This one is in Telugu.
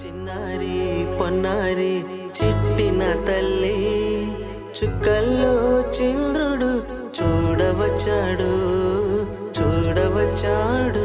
చిన్నారి పొన్నారి చిట్టిన తల్లి. చుక్కల్లో చంద్రుడు చూడవచ్చాడు చూడవచ్చాడు.